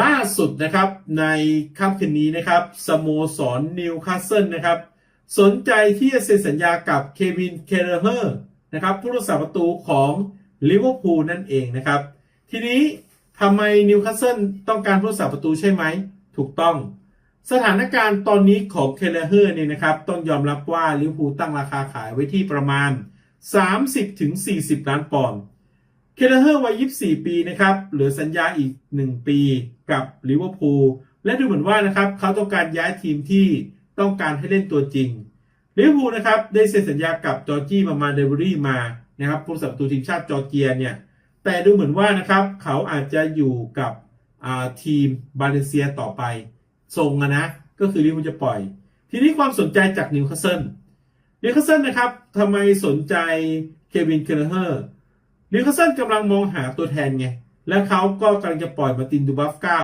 ล่าสุดนะครับในค่ำคืนนี้นะครับสโมสรนิวคาสเซิลนะครับสนใจที่จะเซ็นสัญญากับเควินเคเลเฮอร์นะครับผู้รักษาประตูของลิเวอร์พูลนั่นเองนะครับ ทีนี้ทำไมนิวคาสเซิลต้องการผู้รักษาประตูใช่ไหม ถูกต้อง สถานการณ์ตอนนี้ของเคเลเฮอร์เนี่ยนะครับต้องยอมรับว่าลิเวอร์พูลตั้งราคาขายไว้ที่ประมาณ 30-40 ล้านปอนด์ เคเลเฮอร์วัย 24 ปีนะครับเหลือสัญญาอีก 1 ปีกับลิเวอร์พูลและดูเหมือนว่านะครับเขาต้องการย้ายทีมที่ต้องการให้เล่นตัวจริงลิเวอร์พูลนะครับได้เซ็นสัญญากับจอร์จี้มามาเดเวอรี่มานะครับผู้สับตูทีมชาติจอร์เจียเนี่ยแต่ดูเหมือนว่านะครับเขาอาจจะอยู่กับทีมบาเลเซียต่อไปทรงนะก็คือลิเวอร์พูลจะปล่อย ทีนี้ความสนใจจากนิวคาสเซิลนิวคาสเซิลนะครับทำไมสนใจเควินเคเลเฮอร์ นิวคาสเซิลกำลังมองหาตัวแทนไง และเขาก็กำลังจะปล่อยมาตินดูบัฟก้า